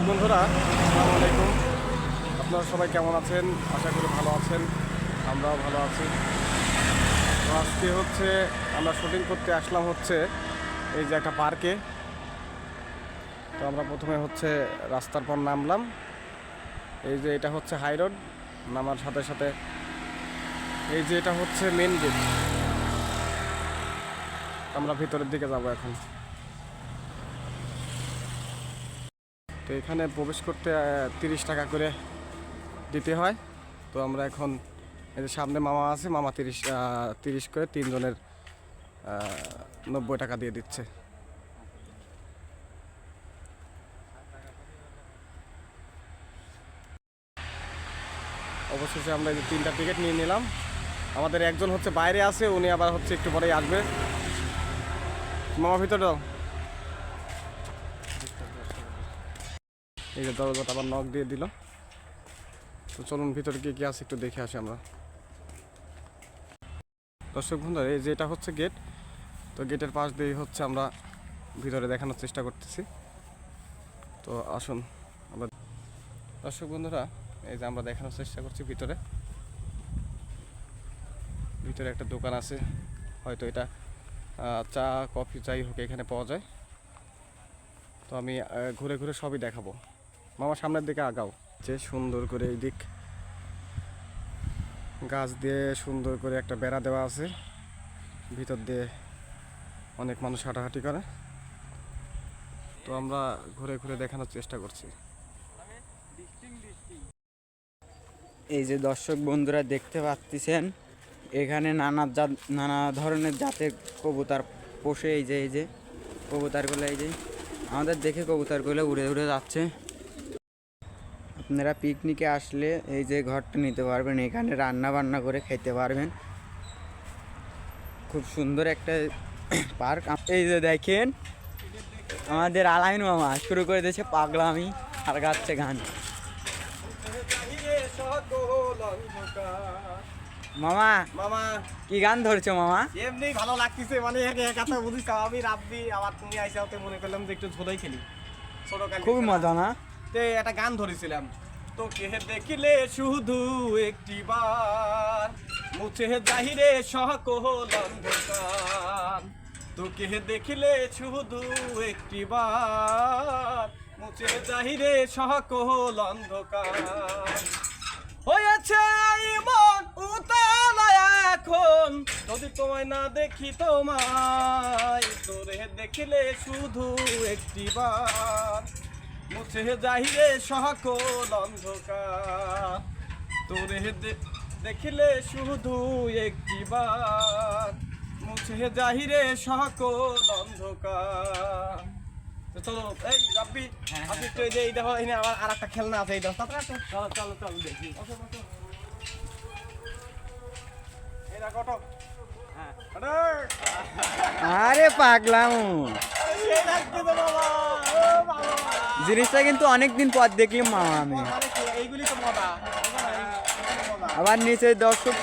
দর্শক বন্ধুরা। আসসালামু আলাইকুম। আপনারা সবাই কেমন আছেন? আশা করি ভালো আছেন। আমরাও ভালো আছি। তো আজকে হচ্ছে আমরা শুটিং করতে আসলাম হচ্ছে এই যে একটা পার্কে। তো আমরা প্রথমে হচ্ছে রাস্তার পর নামলাম। এই যে এটা হচ্ছে হাই রোড। নামার সাথে সাথে এই যে এটা হচ্ছে মেন গেট। আমরা ভিতরের দিকে যাব এখন। তো এখানে প্রবেশ করতে তিরিশ টাকা করে দিতে হয়। তো আমরা এখন এই যে সামনে মামা আছে, মামা তিরিশ তিরিশ করে তিনজনের নব্বই টাকা দিয়ে দিচ্ছে। অবশেষে আমরা এই যে তিনটা টিকিট নিয়ে নিলাম। আমাদের একজন হচ্ছে বাইরে আছে, উনি আবার হচ্ছে একটু পরেই আসবে। মামা, ভিতরে দাও এই যে দরজাটা আবার নক দিয়ে দিল। তো চলুন ভিতরে গিয়ে কি আছে একটু দেখে আসি আমরা। দর্শক বন্ধুরা, এই যে এটা হচ্ছে গেট তো গেটের পাশ দিয়ে হচ্ছে আমরা ভিতরে দেখানোর চেষ্টা করতেছি। তো আসুন আমরা দর্শক বন্ধুরা, এই যে আমরা দেখানোর চেষ্টা করছি ভিতরে। ভিতরে একটা দোকান আছে, হয়তো এটা চা, কফি, যাই হোক এখানে পাওয়া যায়। তো আমি ঘুরে ঘুরে সবই দেখাবো। মামা, সামনের দিকে আগাও। যে সুন্দর করে এই দিক গাছ দিয়ে সুন্দর করে একটা বেড়া দেওয়া আছে। ভিতর দিয়ে অনেক মানুষ হাঁটাহাঁটি করে। তো আমরা ঘুরে ঘুরে দেখানোর চেষ্টা করছি। এই যে দর্শক বন্ধুরা দেখতে পাচ্ছেন এখানে নানা জাত, নানা ধরনের জাতের কবুতর পোষে এই যে এই যে, কবুতরগুলো এই যে, আমাদের দেখে কবুতরগুলো উড়ে উড়ে যাচ্ছে। আপনারা পিকনিকে আসলে এই যে ঘরটা নিতে পারবেন এখানে রান্না বান্না করে খেতে পারবেন। খুব সুন্দর একটা পার্ক। এই যে দেখেন আমাদের আলাইন মামা শুরু করে দিয়েছে পাগলামি আর গাচ্ছে গান। মামা মামা। কি গান ধরছো মামা? এমনি ভালো লাগতেছে মানে একা কথা বুঝিস আমি রাব্বি আবার তুমি আইসা হতে মনে করলাম যে একটু ঝোলাই খেলি। ছোট খুবই মজা না? তে একটা গান ধরেছিলাম। তোকে দেখিলে শুধু একটি বার, মুছে জাহিরে সকল অন্ধকার তোকে দেখিলে শুধু একটি বার, মুছে জাহিরে সকল অন্ধকার হয়েছে মন উতালায় এখন, যদি তোমায় না দেখি তোমায়, তোরে দেখিলে শুধু একটি বার। মুছে যাহিরে সকল অন্ধকার তোরে দেখিলে শুধু একটি বার মুছে যাহিরে সকল অন্ধকার তো চলো এই রাব্বি আপনি একটু এই যে এই দেখো এখানে আবার আর একটা খেলনা আছে এই দেখো তাড়াতাড়ি আসো। চলো চলো চলো দেখি আসো, আসো। এই দেখো, ওঠো। হ্যাঁ, ওঠো। আরে পাগলাম বাবা, ও বাবা। জিনিসটা কিন্তু অনেক দিন পর দেখলাম মামা আমি। আবার নিচে দর্শক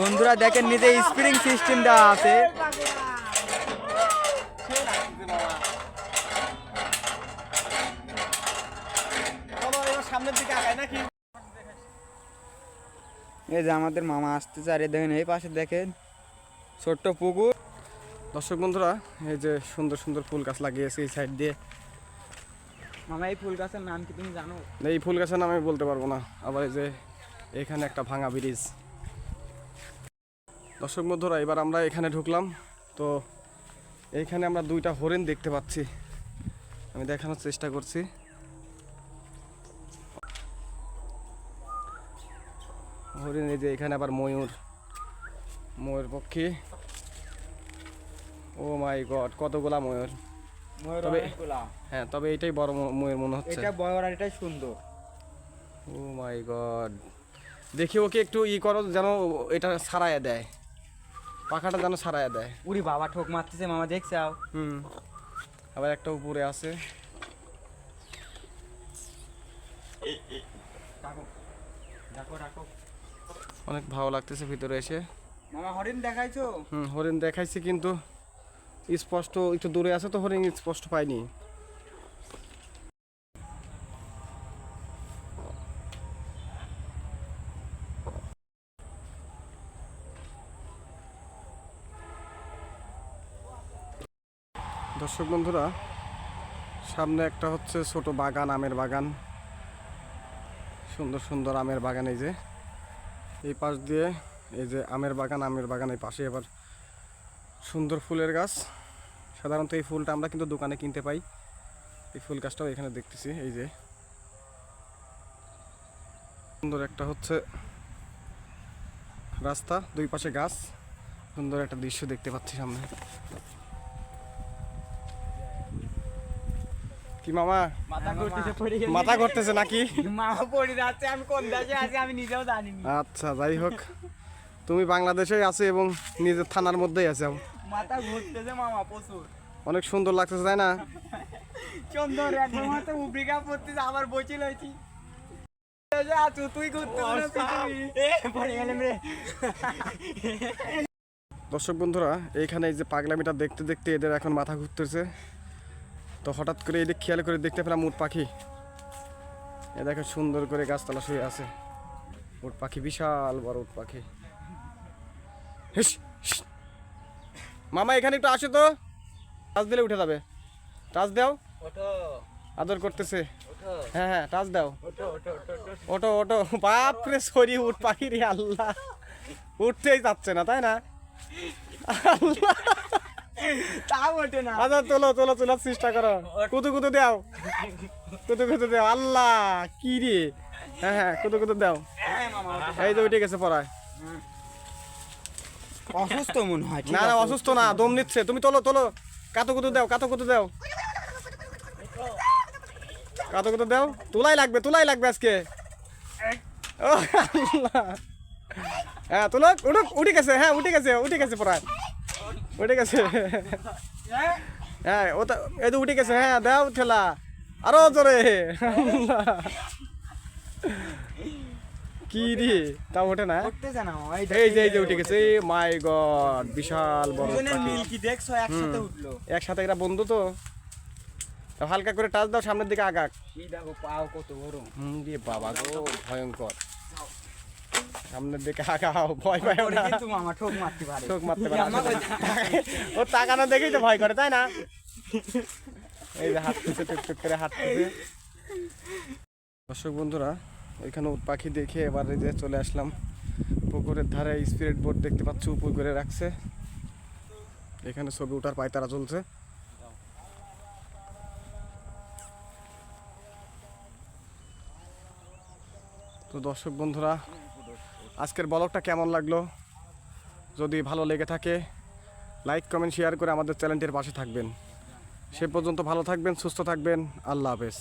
বন্ধুরা দেখেন, নিচে স্প্রিং সিস্টেম দেওয়া আছে। এই যে আমাদের মামা আসতেছে, আর দেখেন, এই পাশে দেখেন ছোট্ট পুকুর। দর্শক বন্ধুরা, এই যে সুন্দর সুন্দর ফুল গাছ লাগিয়েছে এই সাইড দিয়ে। মামা, এই ফুল গাছের নাম কি তুমি জানো? এই ফুল গাছের নাম আমি বলতে পারব না। আবার এই যে এখানে একটা ভাঙা ব্রিজ। দর্শক বন্ধুরা, এবার আমরা এখানে ঢুকলাম। তো এইখানে আমরা দুইটা হরিণ দেখতে পাচ্ছি। আমি দেখানোর চেষ্টা করছি। হরিণ এই যে এখানে আবার ময়ূর। ময়ূর পক্ষী। ও মাই গড, কতগুলা ময়ূর। তবে- হ্যাঁ তবে এইটাই বড় ময়ূর মনে হচ্ছে। এটা বড় আর এটাই সুন্দর। Oh my god. দেখি ওকে একটু ই করো যেন এটা সারাইয়া দেয়। পাখাটা যেন সারাইয়া দেয়। উরি বাবা ঠোক মারতেছে মামা দেখছাও হুম। আবার একটা উপরে আছে। অনেক ভালো লাগতেছে ভিতরে এসে। মামা হরিণ দেখাইছো? হুম হরিণ দেখাইছি কিন্তু। স্পষ্ট একটু দূরে আছে তো হরিণ, স্পষ্ট পাইনি। দর্শক বন্ধুরা, সামনে একটা হচ্ছে ছোট বাগান, আমের বাগান। সুন্দর সুন্দর আমের বাগান এই যে। এই পাশ দিয়ে এই যে আমের বাগান আমের বাগান এই পাশে এবার সুন্দর ফুলের গাছ। সাধারণত এই ফুলটা আমরা কিন্তু দোকানে কিনতে পাই। এই ফুল গাছটাও এখানে দেখতেছি এই যে। সুন্দর একটা হচ্ছে রাস্তা দুই পাশে গাছ। সুন্দর একটা দৃশ্য দেখতে পাচ্ছি সামনে। কি মামা? মাথা ঘুরতেছে নাকি? মামা পড়ে যাচ্ছে আমি কোন দেশে আছি আমি নিজেও জানি আচ্ছা যাই হোক। তুমি বাংলাদেশেই আছো এবং নিজের থানার মধ্যেই আছো। মাথা ঘুরতেছে মামা প্রচুর। অনেক সুন্দর লাগতেছে তাই না? সুন্দর একদম হয়তো পড়তেছে আবার বসে লইছি। আছো তুই ঘুরতে এ পড়ে গেলাম রে। দর্শক বন্ধুরা এইখানে এই যে পাগলামিটা দেখতে দেখতে এদের এখন মাথা ঘুরতেছে। তো হঠাৎ করে এদিক খেয়াল করে দেখতে পেলাম উট পাখি। এ দেখো সুন্দর করে গাছতলা শুয়ে আছে। উট পাখি বিশাল বড় উট পাখি। হিস। মামা এখানে একটু আসে তো। টাচ দিলে উঠে যাবে। টাচ দাও। আদর করতেছে। হ্যাঁ হ্যাঁ টাচ দাও। ওটো ওটো বাপ রে সরি উঠ পাখি রে আল্লাহ। উঠতেই যাচ্ছে না তাই না? তাও ওঠে না। আচ্ছা তোলো তোলো তোলার চেষ্টা করো। কুতু কুতু দাও। কুতু কুতু দাও। আল্লাহ কি রে? হ্যাঁ হ্যাঁ কুতু কুতু দাও। হ্যাঁ। এই যে উঠে গেছে পড়ায়। অসুস্থ মনে হয় না না অসুস্থ না দম নিচ্ছে। তুমি তোলো তোলো। কাতো কুতু দাও কাতো কুতু দাও। কাতো কুতু দাও। তুলাই লাগবে তুলাই লাগবে আজকে। ও হ্যাঁ তুলো উঠুক উঠে গেছে হ্যাঁ উঠে গেছে উঠে গেছে পড়ায়। উঠে গেছে। হ্যাঁ ও তো এই তো উঠে গেছে হ্যাঁ দাও ঠেলা। আরও জোরে। কি রে? তা ওঠে না? এই যে এই যে উঠে গেছে। মাই গড বিশাল বড় দেখছ একসাথে উঠল। একসাথে এরা বন্ধু তো। হালকা করে টাচ দাও সামনের দিকে আগাক। এই দেখো পাও কত বড়। হুম রে বাবা গো ভয়ঙ্কর। সামনের দিকে আগাও ভয় পায় না। কিন্তু মামা ঠোক মারতে পারে। চোখ মারতে পারে ও তাকানো দেখেই তো ভয় করে তাই না? এই যে হাঁটতেছে টুকটুক করে হাঁটতেছে। দর্শক বন্ধুরা উট পাখি দেখে এবার যে চলে আসলাম। পুকুরের ধারে স্পিরিট বোর্ড দেখতে পাচ্ছি, উপর করে রাখছে। এখানে ছবি ওঠার পায়তারা চলছে। তো দর্শক বন্ধুরা, আজকের ব্লগটা কেমন লাগল? যদি ভালো লেগে থাকে, লাইক, কমেন্ট, শেয়ার করে আমাদের চ্যানেলটির পাশে থাকবেন। সে পর্যন্ত ভালো থাকবেন, সুস্থ থাকবেন। আল্লাহ হাফেজ।